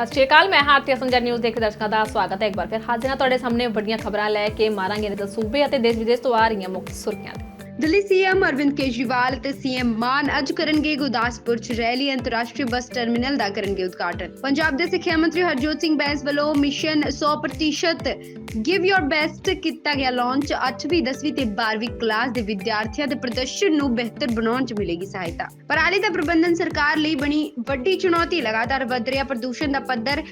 ਸਤਿ ਸ਼੍ਰੀ ਅਕਾਲ, ਮੈਂ ਹਾਰਤੀ ਸੰਜਰ ਨਿਊਜ਼ ਦੇਖ ਦਰਸ਼ਕਾਂ ਦਾ ਸਵਾਗਤ ਹੈ। ਇੱਕ ਵਾਰ ਫਿਰ ਹਾਜ਼ਰ ਹਾਂ ਤੁਹਾਡੇ ਸਾਹਮਣੇ, ਵੱਡੀਆਂ ਖਬਰਾਂ ਲੈ ਕੇ ਮਾਰਾਂਗੇ। ਨੇ ਤਾਂ ਸੂਬੇ ਅਤੇ ਦੇਸ਼ ਵਿਦੇਸ਼ ਤੋਂ ਆ ਰਹੀਆਂ ਮੁੱਖ ਸੁਰਖੀਆਂ ਦਿੱਲੀ ਸੀਐਮ ਅਰਵਿੰਦ ਕੇਜਰੀਵਾਲ ਅਤੇ ਸੀਐਮ ਮਾਨ ਅੱਜ ਕਰਨਗੇ ਗੁਰਦਾਸਪੁਰ ਚ ਰੈਲੀ, ਅੰਤਰਰਾਸ਼ਟਰੀ ਬੱਸ ਟਰਮੀਨਲ ਦਾ ਕਰਨਗੇ ਉਦਘਾਟਨ। ਪੰਜਾਬ ਦੇ ਸਿੱਖਿਆ ਮੰਤਰੀ ਹਰਜੋਤ ਸਿੰਘ ਬੈਂਸ ਵੱਲੋਂ ਮਿਸ਼ਨ 100% ਗਿਵ ਯੋਰ ਬੈਸਟ ਕੀਤਾ ਗਿਆ ਲਾਂਚ 8ਵੀਂ 10ਵੀਂ ਤੇ 12ਵੀਂ ਕਲਾਸ ਦੇ ਵਿਦਿਆਰਥੀਆਂ ਦੇ ਪ੍ਰਦਰਸ਼ਨ ਨੂੰ ਬਿਹਤਰ ਬਣਾਉਣ ਚ ਮਿਲੇਗੀ ਸਹਾਇਤਾ। ਪਰਾਲੀ ਦਾ ਪ੍ਰਬੰਧਨ ਸਰਕਾਰ ਲਈ ਬਣੀ ਵੱਡੀ ਚੁਣੌਤੀ, ਲਗਾਤਾਰ ਵਧ ਰਿਹਾ ਪ੍ਰਦੂਸ਼ਣ ਦਾ ਪੱਧਰ।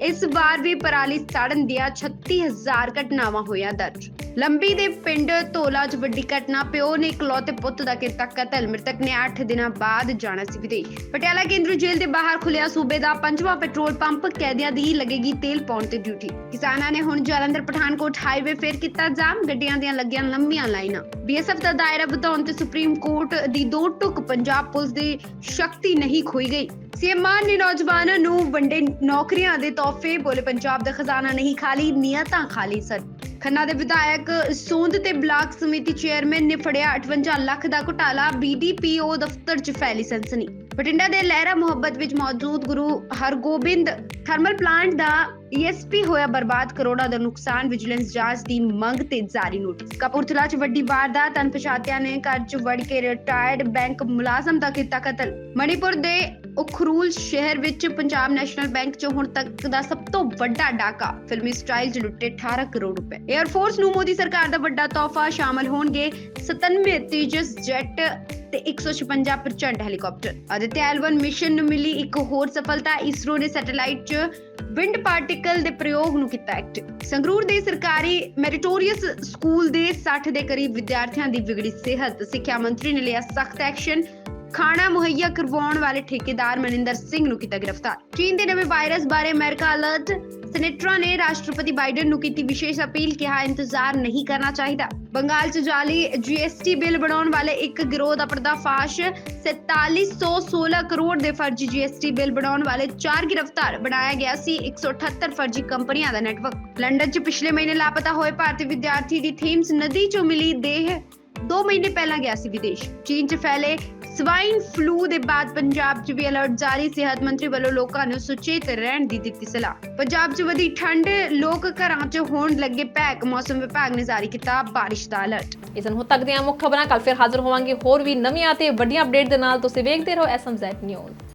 ਇਸ ਵਾਰ ਵੀ ਪਰਾਲੀ ਸਾੜਨ ਦੀਆਂ 36000 ਘਟਨਾਵਾਂ ਹੋਇਆ ਦਰਜ। ਲੰਬੀ ਦੇ ਪਿੰਡ ਧੋਲਾ 'ਚ ਵੱਡੀ ਘਟਨਾ, ਪਿਓ ਨੇ ਇਕਲੌਤੇ ਪੁੱਤ ਦਾ ਕੀਤਾ ਕਤਲ। ਮ੍ਰਿਤਕ ਨੇ 8 ਦਿਨਾਂ ਬਾਅਦ ਜਾਣਾ ਸੀ ਵਿਦੇਸ਼। ਪਟਿਆਲਾ ਕੇਂਦਰੀ ਜੇਲ੍ਹ ਦੇ ਬਾਹਰ ਖੁੱਲਿਆ ਸੂਬੇ ਦਾ ਪੰਜਵਾਂ ਪੈਟਰੋਲ ਪੰਪ, ਕੈਦੀਆਂ ਦੀ ਲੱਗੇਗੀ ਤੇਲ ਪਾਉਣ ਤੇ ਡਿਊਟੀ। ਕਿਸਾਨਾਂ ਨੇ ਹੁਣ ਜਲੰਧਰ ਪਠਾਨਕੋਟ ਹਾਈਵੇ ਫੇਰ ਕੀਤਾ ਜਾਮ। ਗੱਡੀਆਂ ਦੀਆਂ ਲੱਗੀਆਂ ਲੰਮੀਆਂ ਲਾਈਨਾਂ। ਬੀਐਸਐਫ ਦਾ ਦਾਇਰਾ ਵਧਾਉਣ ਤੇ ਸੁਪਰੀਮ ਕੋਰਟ ਦੀ ਦੋ ਟੁਕ ਪੰਜਾਬ ਪੁਲਿਸ ਦੀ ਸ਼ਕਤੀ ਨਹੀਂ ਖੋਈ ਗਈ। ਸੀਐਮ ਮਾਨ ਨੇ ਨੌਜਵਾਨਾਂ ਨੂੰ ਵੰਡੇ ਨੌਕਰੀਆਂ ਦੇ ਤੋਹਫੇ, ਬੋਲੇ, ਪੰਜਾਬ ਦਾ ਖਜ਼ਾਨਾ ਨਹੀਂ ਖਾਲੀ, ਨੀਅਤਾਂ ਖਾਲੀ ਸਨ। ਖੰਨਾ ਦੇ ਵਿਧਾਇਕ ਸੋਂਦ ਤੇ ਬਲਾਕ ਸਮਿਤੀ ਚੇਅਰਮੈਨ ਨੇ ਫੜਿਆ 58 ਲੱਖ ਦਾ ਘੁਟਾਲਾ ਬੀਡੀਪੀਓ ਦਫ਼ਤਰ 'ਚ ਫੈਲੀ ਸਨਸਨੀ। ਬਠਿੰਡਾ ਦੇ ਲਹਿਰਾ ਮੁਹੱਬਤ ਵਿੱਚ ਮੌਜੂਦ ਗੁਰੂ ਹਰਗੋਬਿੰਦ ਥਰਮਲ ਪਲਾਂਟ ਦਾ ਈਐਸਪੀ ਹੋਇਆ ਬਰਬਾਦ, ਕਰੋੜਾਂ ਦਾ ਨੁਕਸਾਨ, ਵਿਜੀਲੈਂਸ ਜਾਂਚ ਦੀ ਮੰਗ ਤੇ ਜਾਰੀ ਨੋਟਿਸ। ਕਪੂਰਥਲਾ 'ਚ ਵੱਡੀ ਵਾਰਦਾਤ, ਅਣਪਛਾਤਿਆਂ ਨੇ ਘਰ 'ਚ ਵੜ ਕੇ ਰਿਟਾਇਰਡ ਬੈਂਕ ਮੁਲਾਜ਼ਮ ਦਾ ਕੀਤਾ ਕਤਲ। ਮਣੀਪੁਰ ਦੇ ਉਖਰੂਲ ਸ਼ਹਿਰ ਵਿੱਚ ਪੰਜਾਬ ਨੈਸ਼ਨਲ ਬੈਂਕ 'ਚ ਹੁਣ ਤੱਕ ਦਾ ਸਭ ਤੋਂ ਵੱਡਾ ਡਾਕਾ। ਫਿਲਮੀ ਸਟਾਈਲ 'ਚ ਲੁੱਟੇ 18 ਕਰੋੜ ਰੁਪਏ। 에ਅਰ ਫੋਰਸ ਨੂੰ ਮੋਦੀ ਸਰਕਾਰ ਦਾ ਵੱਡਾ ਤੋਹਫਾ ਸ਼ਾਮਲ ਹੋਣਗੇ 97 ਤੇਜਸ ਜੈਟ ਤੇ 156 Prachand helicopter. Aditya L one mission ਨੂੰ ਮਿਲੀ ਇੱਕ ਹੋਰ ਸਫਲਤਾ, ਇਸਰੋ ਨੇ ਸੈਟੇਲਾਈਟ 'ਚ ਵਿੰਡ ਪਾਰਟੀਕਲ ਦੇ ਪ੍ਰਯੋਗ ਨੂੰ ਕੀਤਾ ਐਕਟ ਸੰਗਰੂਰ ਦੇ ਸਰਕਾਰੀ ਮੈਰੀਟੋਰੀਅਸ ਸਕੂਲ ਦੇ 60 ਦੇ ਕਰੀਬ ਵਿਦਿਆਰਥੀਆਂ ਦੀ ਵਿਗੜੀ ਸਿਹਤ। ਸਿੱਖਿਆ ਮੰਤਰੀ ਨੇ ਲਿਆ ਸਖਤ ਐਕਸ਼ਨ। ਖਾਣਾ ਮੁਹੱਈਆ ਕਰਵਾਉਣ ਵਾਲੇ ਠੇਕੇਦਾਰ ਮਨਿੰਦਰ ਸਿੰਘ ਨੂੰ ਕੀਤਾ ਗ੍ਰਿਫਤਾਰ। ਚੀਨ ਦੇ ਨਵੇਂ ਵਾਇਰਸ ਬਾਰੇ ਅਮਰੀਕਾ ਅਲਰਟ, ਸੈਨੇਟਰਾਂ ਨੇ ਰਾਸ਼ਟਰਪਤੀ ਬਾਈਡਨ ਨੂੰ ਕੀਤੀ ਵਿਸ਼ੇਸ਼ ਅਪੀਲ, ਕਿਹਾ ਇੰਤਜ਼ਾਰ ਨਹੀਂ ਕਰਨਾ ਚਾਹੀਦਾ। ਬੰਗਾਲ 'ਚ ਜਾਲੀ ਜੀਐਸਟੀ ਬਿੱਲ ਬਣਾਉਣ ਵਾਲੇ ਇੱਕ ਗਿਰੋਹ ਦਾ ਪਰਦਾਫਾਸ਼ 4716 ਕਰੋੜ ਦੇ ਫਰਜ਼ੀ ਜੀਐਸਟੀ ਬਿੱਲ ਬਣਾਉਣ ਵਾਲੇ ਚਾਰ ਗ੍ਰਿਫਤਾਰ, ਬਣਾਇਆ ਗਿਆ ਸੀ 178 ਫਰਜ਼ੀ ਕੰਪਨੀਆਂ ਦਾ ਨੈਟਵਰਕ। ਲੰਡਨ 'ਚ ਪਿਛਲੇ ਮਹੀਨੇ ਲਾਪਤਾ ਹੋਏ ਭਾਰਤੀ ਵਿਦਿਆਰਥੀ ਦੀ ਥੇਮਸ ਨਦੀ 'ਚੋਂ ਮਿਲੀ ਦੇਹ। 2 ਮਹੀਨੇ ਪਹਿਲਾਂ ਗਿਆ ਸੀ ਵਿਦੇਸ਼। ਚੀਨ 'ਚ ਫੈਲੇ ਸਵਾਈਨ ਫਲੂ ਦੇ ਬਾਅਦ ਪੰਜਾਬ 'ਚ ਵੀ ਅਲਰਟ ਜਾਰੀ। ਸਿਹਤ ਮੰਤਰੀ ਵੱਲੋਂ ਲੋਕਾਂ ਨੂੰ ਸੁਚੇਤ ਰਹਿਣ ਦੀ ਦਿੱਤੀ ਸਲਾਹ। ਪੰਜਾਬ 'ਚ ਵਧੀ ਠੰਡ, ਲੋਕ ਘਰਾਂ 'ਚ ਹੋਣ ਲੱਗੇ ਪੈਕ। ਮੌਸਮ ਵਿਭਾਗ ਨੇ ਜਾਰੀ ਕੀਤਾ ਬਾਰਿਸ਼ ਦਾ ਅਲਰਟ ਇਸ ਨੂੰ ਤੱਕ ਦੀਆਂ ਮੁੱਖ ਖਬਰਾਂ। ਕੱਲ ਫਿਰ ਹਾਜ਼ਰ ਹੋਵਾਂਗੇ ਹੋਰ ਵੀ ਨਵੀਆਂ ਤੇ ਵੱਡੀਆਂ ਅਪਡੇਟ ਦੇ ਨਾਲ। ਤੁਸੀਂ ਵੇਖਦੇ ਰਹੋ ਐਸਐਮਜ਼ੈਡ ਨਿਊਜ਼